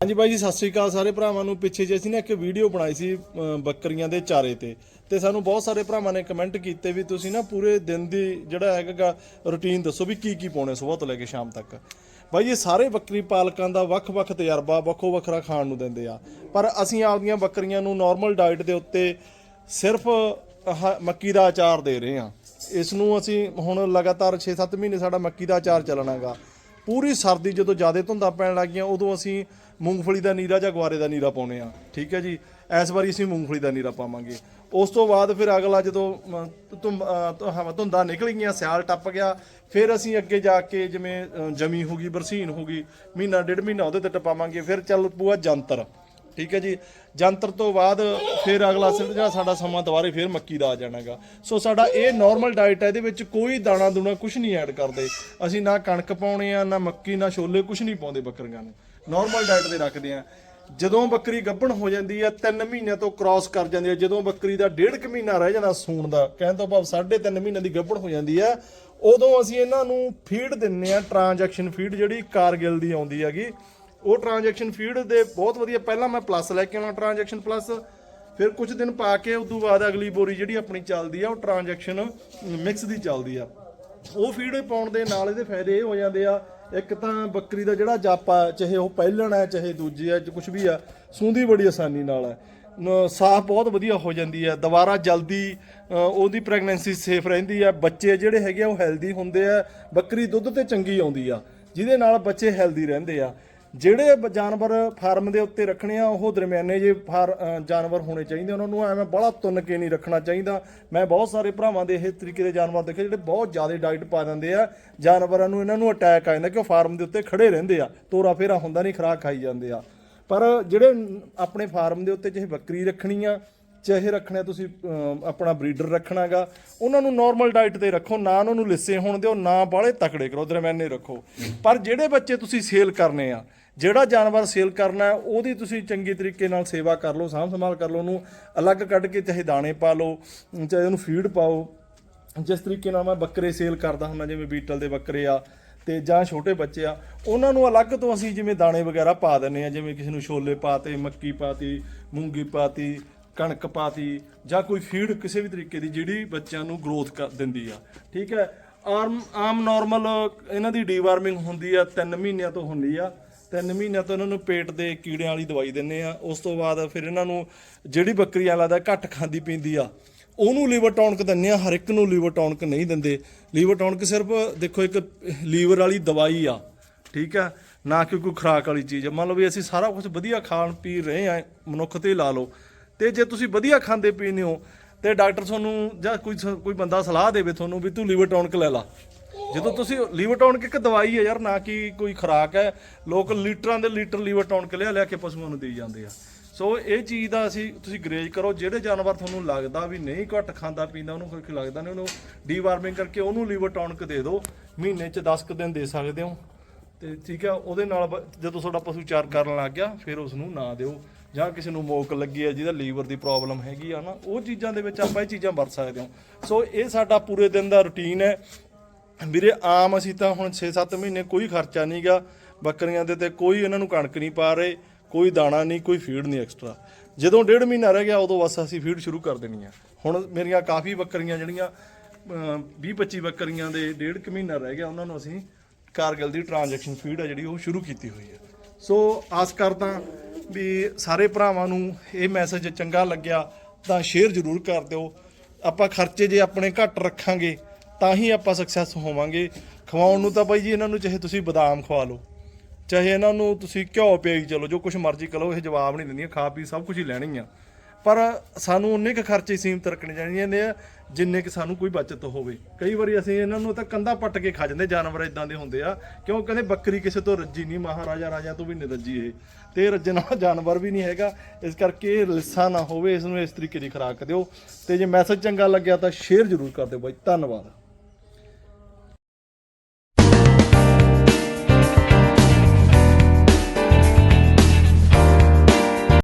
ਹਾਂਜੀ ਬਾਈ ਜੀ, ਸਤਿ ਸ੍ਰੀ ਅਕਾਲ ਸਾਰੇ ਭਰਾਵਾਂ ਨੂੰ। ਪਿੱਛੇ ਜੇ ਅਸੀਂ ਨਾ ਇੱਕ ਵੀਡੀਓ ਬਣਾਈ ਸੀ ਬੱਕਰੀਆਂ ਦੇ ਚਾਰੇ ਤੇ। ਤੇ ਸਾਨੂੰ ਬਹੁਤ ਸਾਰੇ ਭਰਾਵਾਂ ਨੇ ਕਮੈਂਟ ਕੀਤੇ ਵੀ ਤੁਸੀਂ ਨਾ ਪੂਰੇ ਦਿਨ ਦੀ ਜਿਹੜਾ ਹੈਗਾ ਰੁਟੀਨ ਦੱਸੋ ਵੀ ਕੀ ਕੀ ਪਾਉਣੇ ਸਵੇਰ ਤੋਂ ਲੈ ਕੇ ਸ਼ਾਮ ਤੱਕ। ਬਾਈ ਇਹ ਸਾਰੇ ਬੱਕਰੀ ਪਾਲਕਾਂ ਦਾ ਵੱਖ-ਵੱਖ ਤਜਰਬਾ, ਵੱਖੋ ਵੱਖਰਾ ਖਾਣ ਨੂੰ ਦਿੰਦੇ ਆ। ਪਰ ਅਸੀਂ ਆਪਦੀਆਂ ਬੱਕਰੀਆਂ ਨੂੰ ਨਾਰਮਲ ਡਾਈਟ ਦੇ ਉੱਤੇ ਸਿਰਫ ਆਹ ਮੱਕੀ ਦਾ ਅਚਾਰ ਦੇ ਰਹੇ ਹਾਂ। ਇਸ ਨੂੰ ਅਸੀਂ ਹੁਣ ਲਗਾਤਾਰ 6-7 ਮਹੀਨੇ ਸਾਡਾ ਮੱਕੀ ਦਾ ਅਚਾਰ ਚੱਲਣਾਗਾ। ਪੂਰੀ ਸਰਦੀ ਜਦੋਂ ਜ਼ਿਆਦਾ ਧੁੰਦਾਂ ਪੈਣ ਲੱਗੀਆਂ ਉਦੋਂ ਅਸੀਂ ਮੂੰਗਫਲੀ ਦਾ ਨੀਰਾ ਜਾਂ ਗਵਾਰੇ ਦਾ ਨੀਰਾ ਪਾਉਨੇ ਆ ਠੀਕ ਹੈ ਜੀ? ਇਸ ਵਾਰੀ ਅਸੀਂ ਮੂੰਗਫਲੀ ਦਾ ਨੀਰਾ ਪਾਵਾਂਗੇ। ਉਸ ਤੋਂ ਬਾਅਦ ਫਿਰ ਅਗਲਾ ਜਦੋਂ ਅਮ, ਧੁੰਮ- ਹਵਾ ਧੁੰਦਾਂ ਨਿਕਲ ਗਈਆਂ ਸਿਆਲ ਟੱਪ ਗਿਆ ਫਿਰ ਅਸੀਂ ਅੱਗੇ ਜਾ ਕੇ ਜਿਵੇਂ ਜਮੀ ਹੋ ਗਈ ਬਰਸੀਨ ਹੋ ਗਈ ਮਹੀਨਾ ਡੇਢ ਮਹੀਨਾ ਉਹਦੇ ਤੇ ਟਪਾਵਾਂਗੇ ਫਿਰ ਚੱਲ ਪੂਆ ਜੰਤਰ। ਠੀਕ ਹੈ ਜੀ। ਜੰਤਰ ਤੋਂ ਬਾਅਦ ਫਿਰ ਅਗਲਾ ਸਿਰ ਜਿਹੜਾ ਸਾਡਾ ਸਮਾਂ ਦੁਬਾਰੇ ਫਿਰ ਮੱਕੀ ਦਾ ਆ ਜਾਣਾਗਾ। ਸੋ ਸਾਡਾ ਇਹ ਨਾਰਮਲ ਡਾਈਟ ਹੈ, ਇਹਦੇ ਵਿੱਚ ਕੋਈ ਦਾਣਾ ਦੂਣਾ ਕੁਝ ਨਹੀਂ ਐਡ ਕਰਦੇ। ਅਸੀਂ ਨਾ ਕਣਕ ਪਾਉਣੇ ਆ, ਨਾ ਮੱਕੀ, ਨਾ ਛੋਲੇ ਕੁਝ ਨਹੀਂ ਪਾਉਂਦੇ ਬੱਕਰੀਆਂ ਨੂੰ। ਨਾਰਮਲ ਡਾਈਟ ਤੇ ਰੱਖਦੇ ਆ। ਜਦੋਂ ਬੱਕਰੀ ਗੱਭਣ ਹੋ ਜਾਂਦੀ ਹੈ 3 ਮਹੀਨਿਆਂ ਤੋਂ ਕ੍ਰਾਸ ਕਰ ਜਾਂਦੀ ਹੈ। ਜਦੋਂ ਬੱਕਰੀ ਦਾ ਡੇਢ ਕੁ ਮਹੀਨਾ ਰਹਿ ਜਾਂਦਾ ਸੂਣ ਦਾ, ਕਹਿਣ ਤੋਂ ਭਾਵ 3.5 ਮਹੀਨਿਆਂ ਦੀ ਗੱਭਣ ਹੋ ਜਾਂਦੀ ਹੈ, ਉਦੋਂ ਅਸੀਂ ਇਹਨਾਂ ਨੂੰ ਫੀਡ ਦਿੰਨੇ ਆ ਟ੍ਰਾਂਜੈਕਸ਼ਨ ਫੀਡ ਜਿਹੜੀ ਕਾਰਗਿਲ ਦੀ ਆਉਂਦੀ ਹੈਗੀ। ਉਹ ਟ੍ਰਾਂਜੈਕਸ਼ਨ ਫੀਡ ਦੇ ਬਹੁਤ ਵਧੀਆ, ਪਹਿਲਾਂ ਮੈਂ ਪਲੱਸ ਲੈ ਕੇ ਆਉਣਾ ਟ੍ਰਾਂਜੈਕਸ਼ਨ ਪਲੱਸ ਫਿਰ ਕੁਝ ਦਿਨ ਪਾ ਕੇ ਉਸ ਤੋਂ ਬਾਅਦ ਅਗਲੀ ਬੋਰੀ ਜਿਹੜੀ ਆਪਣੀ ਚੱਲਦੀ ਆ, ਉਹ ਟ੍ਰਾਂਜੈਕਸ਼ਨ ਮਿਕਸ ਦੀ ਚੱਲਦੀ ਆ। ਉਹ ਫੀਡ ਪਾਉਣ ਦੇ ਨਾਲ ਇਹਦੇ ਫਾਇਦੇ ਇਹ ਹੋ ਜਾਂਦੇ ਆ, ਇੱਕ ਤਾਂ ਬੱਕਰੀ ਦਾ ਜਿਹੜਾ ਜਾਪਾ ਚਾਹੇ ਉਹ ਪਹਿਲਣ ਹੈ ਚਾਹੇ ਦੂਜੀ ਹੈ ਕੁਝ ਵੀ ਆ ਸੂੰਦੀ ਬੜੀ ਆਸਾਨੀ ਨਾਲ ਹੈ ਸਾਫ਼ ਬਹੁਤ ਵਧੀਆ ਹੋ ਜਾਂਦੀ ਹੈ ਦੁਬਾਰਾ ਜਲਦੀ ਉਹਦੀ ਪ੍ਰੈਗਨੈਂਸੀ ਸੇਫ ਰਹਿੰਦੀ ਹੈ ਬੱਚੇ ਜਿਹੜੇ ਹੈਗੇ ਆ ਉਹ ਹੈਲਦੀ ਹੁੰਦੇ ਆ, ਬੱਕਰੀ ਦੁੱਧ ਤੇ ਚੰਗੀ ਆਉਂਦੀ ਆ, ਜਿਹਦੇ ਨਾਲ ਬੱਚੇ ਹੈਲਦੀ ਰਹਿੰਦੇ ਆ। ਜਿਹੜੇ ਜਾਨਵਰ ਫਾਰਮ ਦੇ ਉੱਤੇ ਰੱਖਣੇ ਆ, ਉਹ ਦਰਮਿਆਨੇ ਜੇ ਫਾਰ ਜਾਨਵਰ ਹੋਣੇ ਚਾਹੀਦੇ ਉਹਨਾਂ ਨੂੰ ਐਵੇਂ ਬੜਾ ਤੁੰਨ ਕੇ ਨਹੀਂ ਰੱਖਣਾ ਚਾਹੀਦਾ। ਮੈਂ ਬਹੁਤ ਸਾਰੇ ਭਰਾਵਾਂ ਦੇ ਇਹ ਤਰੀਕੇ ਦੇ ਜਾਨਵਰ ਦੇਖੇ, ਜਿਹੜੇ ਬਹੁਤ ਜ਼ਿਆਦਾ ਡਾਈਟ ਪਾ ਦਿੰਦੇ ਆ। ਜਾਨਵਰਾਂ ਨੂੰ ਇਹਨਾਂ ਨੂੰ ਅਟੈਕ ਆ ਜਾਂਦਾ ਕਿ ਉਹ ਫਾਰਮ ਦੇ ਉੱਤੇ ਖੜੇ ਰਹਿੰਦੇ ਆ। ਤੋਰਾ ਫੇਰਾ ਹੁੰਦਾ ਨਹੀਂ, ਖਰਾਕ ਖਾਈ ਜਾਂਦੇ ਆ। ਪਰ ਜਿਹੜੇ ਆਪਣੇ ਫਾਰਮ ਦੇ ਉੱਤੇ ਚਾਹੇ ਬੱਕਰੀ ਰੱਖਣੀ ਆ, ਚਾਹੇ ਰੱਖਣਾ ਤੁਸੀਂ ਆਪਣਾ ਬਰੀਡਰ ਰੱਖਣਾਗਾ ਉਹਨਾਂ ਨੂੰ ਨਾਰਮਲ ਡਾਈਟ ਤੇ ਰੱਖੋ। ਨਾ ਉਹਨਾਂ ਨੂੰ ਲਿੱਸੇ ਹੋਣ ਦਿਓ, ਨਾ ਬਾਹਲੇ ਤਕੜੇ ਕਰੋ, ਦਰਮਿਆਨੇ ਰੱਖੋ। ਪਰ ਜਿਹੜੇ ਬੱਚੇ ਤੁਸੀਂ ਸੇਲ ਕਰਨੇ ਆ ਜਿਹੜਾ ਜਾਨਵਰ ਸੇਲ ਕਰਨਾ ਉਹਦੀ ਤੁਸੀਂ ਚੰਗੇ ਤਰੀਕੇ ਨਾਲ ਸੇਵਾ ਕਰ ਲਓ, ਸਾਂਭ ਸੰਭਾਲ ਕਰ ਲਓ, ਉਹਨੂੰ ਅਲੱਗ ਕੱਢ ਕੇ ਚਾਹੇ ਦਾਣੇ ਪਾ ਲਓ, ਚਾਹੇ ਉਹਨੂੰ ਫੀਡ ਪਾਓ। ਜਿਸ ਤਰੀਕੇ ਨਾਲ ਮੈਂ ਬੱਕਰੇ ਸੇਲ ਕਰਦਾ ਹੁੰਦਾ, ਜਿਵੇਂ ਬੀਟਲ ਦੇ ਬੱਕਰੇ ਆ ਤੇ ਜਾਂ ਛੋਟੇ ਬੱਚੇ ਆ, ਉਹਨਾਂ ਨੂੰ ਅਲੱਗ ਤੋਂ ਅਸੀਂ ਜਿਵੇਂ ਦਾਣੇ ਵਗੈਰਾ ਪਾ ਦਿੰਨੇ ਆ ਜਿਵੇਂ ਕਿਸੇ ਨੂੰ ਛੋਲੇ ਪਾਤੇ, ਮੱਕੀ ਪਾਤੀ, ਮੂੰਗੀ ਪਾਤੀ, ਕਣਕ ਪਾਤੀ, ਜਾਂ ਕੋਈ ਫੀਡ ਕਿਸੇ ਵੀ ਤਰੀਕੇ ਦੀ ਜਿਹੜੀ ਬੱਚਿਆਂ ਨੂੰ ਗਰੋਥ ਕਰ ਦਿੰਦੀ ਆ। ਠੀਕ ਹੈ? ਆਮ ਆਮ ਨਾਰਮਲ ਇਹਨਾਂ ਦੀ ਡੀਵਾਰਮਿੰਗ ਹੁੰਦੀ ਆ 3 ਮਹੀਨਿਆਂ ਤੋਂ ਹੁੰਦੀ ਆ। ਤਿੰਨ ਮਹੀਨਿਆਂ ਤੋਂ ਇਹਨਾਂ ਨੂੰ ਪੇਟ ਦੇ ਕੀੜਿਆਂ ਵਾਲੀ ਦਵਾਈ ਦਿੰਨੇ ਆ। ਉਸ ਤੋਂ ਬਾਅਦ ਫਿਰ ਇਹਨਾਂ ਨੂੰ ਜਿਹੜੀ ਬੱਕਰੀ ਆ ਲੱਗਦਾ ਘੱਟ ਖਾਂਦੀ ਪੀਂਦੀ ਆ, ਉਹਨੂੰ ਲੀਵਰ ਟੌਨਕ ਦਿੰਨੇ ਆ, ਹਰ ਇੱਕ ਨੂੰ ਲੀਵਰ ਟੌਨਕ ਨਹੀਂ ਦਿੰਦੇ। ਲੀਵਰ ਟੌਨਕ ਸਿਰਫ ਦੇਖੋ ਇੱਕ ਲੀਵਰ ਵਾਲੀ ਦਵਾਈ ਆ, ਠੀਕ ਆ? ਨਾ ਕਿ ਕੋਈ ਖੁਰਾਕ ਵਾਲੀ ਚੀਜ਼ ਆ। ਮੰਨ ਲਓ ਵੀ ਅਸੀਂ ਸਾਰਾ ਕੁਝ ਵਧੀਆ ਖਾਣ ਪੀ ਰਹੇ ਆ, ਮਨੁੱਖ ਤੇ ਲਾ ਲਓ। ਤੇ ਜੇ ਤੁਸੀਂ ਵਧੀਆ ਖਾਂਦੇ ਪੀਂਦੇ ਹੋ, ਤੇ ਡਾਕਟਰ ਤੁਹਾਨੂੰ ਜਾਂ ਕੋਈ ਸ- ਕੋਈ ਬੰਦਾ ਸਲਾਹ ਦੇਵੇ ਤੁਹਾਨੂੰ ਵੀ ਤੂੰ ਲੀਵਰ ਟੌਨਕ ਲੈ ਲਾ। ਜਦੋਂ ਤੁਸੀਂ ਲੀਵਰ ਟੌਨਕ ਇੱਕ ਦਵਾਈ ਹੈ ਯਾਰ, ਨਾ ਕਿ ਕੋਈ ਖੁਰਾਕ ਹੈ, ਲੋਕ ਲੀਟਰਾਂ ਦੇ ਲੀਟਰ ਲੀਵਰ ਟੌਨਕ ਲਿਆ ਲਿਆ ਕੇ ਪਸ਼ੂਆਂ ਨੂੰ ਦੇਈ ਜਾਂਦੇ ਆ। ਸੋ ਇਹ ਚੀਜ਼ ਦਾ ਅਸੀਂ, ਤੁਸੀਂ ਗਰੇਜ ਕਰੋ, ਜਿਹੜੇ ਜਾਨਵਰ ਤੁਹਾਨੂੰ ਲੱਗਦਾ ਵੀ ਨਹੀਂ ਘੱਟ ਖਾਂਦਾ ਪੀਂਦਾ, ਉਹਨੂੰ ਕੋਈ ਲੱਗਦਾ ਨਹੀਂ, ਉਹਨੂੰ ਡੀਵਾਰਮਿੰਗ ਕਰਕੇ ਉਹਨੂੰ ਲੀਵਰ ਟੌਨਕ ਦੇ ਦਿਓ ਮਹੀਨੇ 'ਚ 10 ਕੁ ਦਿਨ ਦੇ ਸਕਦੇ ਹੋ। ਤੇ ਠੀਕ ਹੈ ਉਹਦੇ ਨਾਲ ਜਦੋਂ ਤੁਹਾਡਾ ਪਸ਼ੂ ਚਾਰ ਕਰਨ ਲੱਗ ਗਿਆ, ਫਿਰ ਉਸ ਨੂੰ ਨਾ ਦਿਓ। ਜਾਂ ਕਿਸੇ ਨੂੰ ਮੋਕ ਲੱਗੀ ਹੈ ਜਿਹਦਾ ਲੀਵਰ ਦੀ ਪ੍ਰੋਬਲਮ ਹੈਗੀ ਆ ਨਾ, ਉਹ ਚੀਜ਼ਾਂ ਦੇ ਵਿੱਚ ਆਪਾਂ ਇਹ ਚੀਜ਼ਾਂ ਵਰਤ ਸਕਦੇ ਹਾਂ। ਸੋ ਇਹ ਸਾਡਾ ਪੂਰੇ ਦਿਨ ਦਾ ਰੁਟੀਨ ਹੈ। ਵੀਰੇ, ਆਮ ਅਸੀਂ ਤਾਂ ਹੁਣ 6-7 ਮਹੀਨੇ ਕੋਈ ਖਰਚਾ ਨਹੀਂਗਾ ਬੱਕਰੀਆਂ ਦੇ ਤੇ ਕੋਈ ਇਹਨਾਂ ਨੂੰ ਕਣਕ ਨਹੀਂ ਪਾ ਰਹੇ, ਕੋਈ ਦਾਣਾ ਨਹੀਂ, ਕੋਈ ਫੀਡ ਨਹੀਂ ਐਕਸਟਰਾ ਜਦੋਂ ਡੇਢ ਮਹੀਨਾ ਰਹਿ ਗਿਆ, ਉਦੋਂ ਬਸ ਅਸੀਂ ਫੀਡ ਸ਼ੁਰੂ ਕਰ ਦੇਣੀ ਆ। ਹੁਣ ਮੇਰੀਆਂ ਕਾਫੀ ਬੱਕਰੀਆਂ ਜਿਹੜੀਆਂ 20-25 ਬੱਕਰੀਆਂ ਦੇ ਡੇਢ ਕੁ ਮਹੀਨਾ ਰਹਿ ਗਿਆ, ਉਹਨਾਂ ਨੂੰ ਅਸੀਂ ਕਾਰਗਿਲ ਦੀ ਟ੍ਰਾਂਜੈਕਸ਼ਨ ਫੀਡ ਆ ਜਿਹੜੀ, ਉਹ ਸ਼ੁਰੂ ਕੀਤੀ ਹੋਈ ਹੈ ਸੋ ਆਸ ਕਰਦਾ ਵੀ ਸਾਰੇ ਭਰਾਵਾਂ ਨੂੰ ਇਹ ਮੈਸੇਜ ਚੰਗਾ ਲੱਗਿਆ, ਤਾਂ ਸ਼ੇਅਰ ਜ਼ਰੂਰ ਕਰ ਦਿਓ। ਆਪਾਂ ਖਰਚੇ ਜੇ ਆਪਣੇ ਘੱਟ ਰੱਖਾਂਗੇ ਤਾਂ ਹੀ ਆਪਾਂ ਸਕਸੈਸ ਹੋਵਾਂਗੇ। ਖਵਾਉਣ ਨੂੰ ਤਾਂ ਬਾਈ ਜੀ ਇਹਨਾਂ ਨੂੰ ਚਾਹੇ ਤੁਸੀਂ ਬਦਾਮ ਖਵਾ ਲਓ, ਚਾਹੇ ਇਹਨਾਂ ਨੂੰ ਤੁਸੀਂ ਘਿਓ ਪਿਆਈ ਚਲੋ, ਜੋ ਕੁਝ ਮਰਜ਼ੀ ਕਰੋ ਇਹ ਜਵਾਬ ਨਹੀਂ ਦਿੰਦੀਆਂ, ਖਾ ਪੀ ਸਭ ਕੁਝ ਹੀ ਲੈਣੀ ਆ ਪਰ ਸਾਨੂੰ ਉਨੇ ਕੁ ਖਰਚੇ ਸੀਮਤ ਰੱਖਣੇ ਚਾਹੀਦੇ ਆ ਜਿੰਨੇ ਕਿ ਸਾਨੂੰ ਕੋਈ ਬਚਤ ਹੋਵੇ। ਕਈ ਵਾਰੀ ਅਸੀਂ ਇਹਨਾਂ ਨੂੰ ਤਾਂ ਕੰਧਾ ਪੱਟ ਕੇ ਖਾ ਜਾਂਦੇ, ਜਾਨਵਰ ਇਦਾਂ ਦੇ ਹੁੰਦੇ ਆ, ਕਿਉਂ ਕਹਿੰਦੇ ਬੱਕਰੀ ਕਿਸੇ ਤੋਂ ਰੱਜੀ ਨਹੀਂ, ਮਹਾਰਾਜਾ ਰਾਜਾ ਤੋਂ ਵੀ ਨਹੀਂ ਰੱਜੀ ਇਹ। ਤੇ ਰੱਜਣ ਵਾਲਾ ਜਾਨਵਰ ਵੀ ਨਹੀਂ ਹੈਗਾ, ਇਸ ਕਰਕੇ ਇਹ ਲਿੱਸਾ ਨਾ ਹੋਵੇ, ਇਸ ਨੂੰ ਇਸ ਤਰੀਕੇ ਦੀ ਖੁਰਾਕ ਦਿਓ। ਤੇ ਜੇ ਮੈਸੇਜ ਚੰਗਾ ਲੱਗਿਆ ਤਾਂ ਸ਼ੇਅਰ ਜ਼ਰੂਰ ਕਰ ਦਿਓ ਬਾਈ, ਧੰਨਵਾਦ।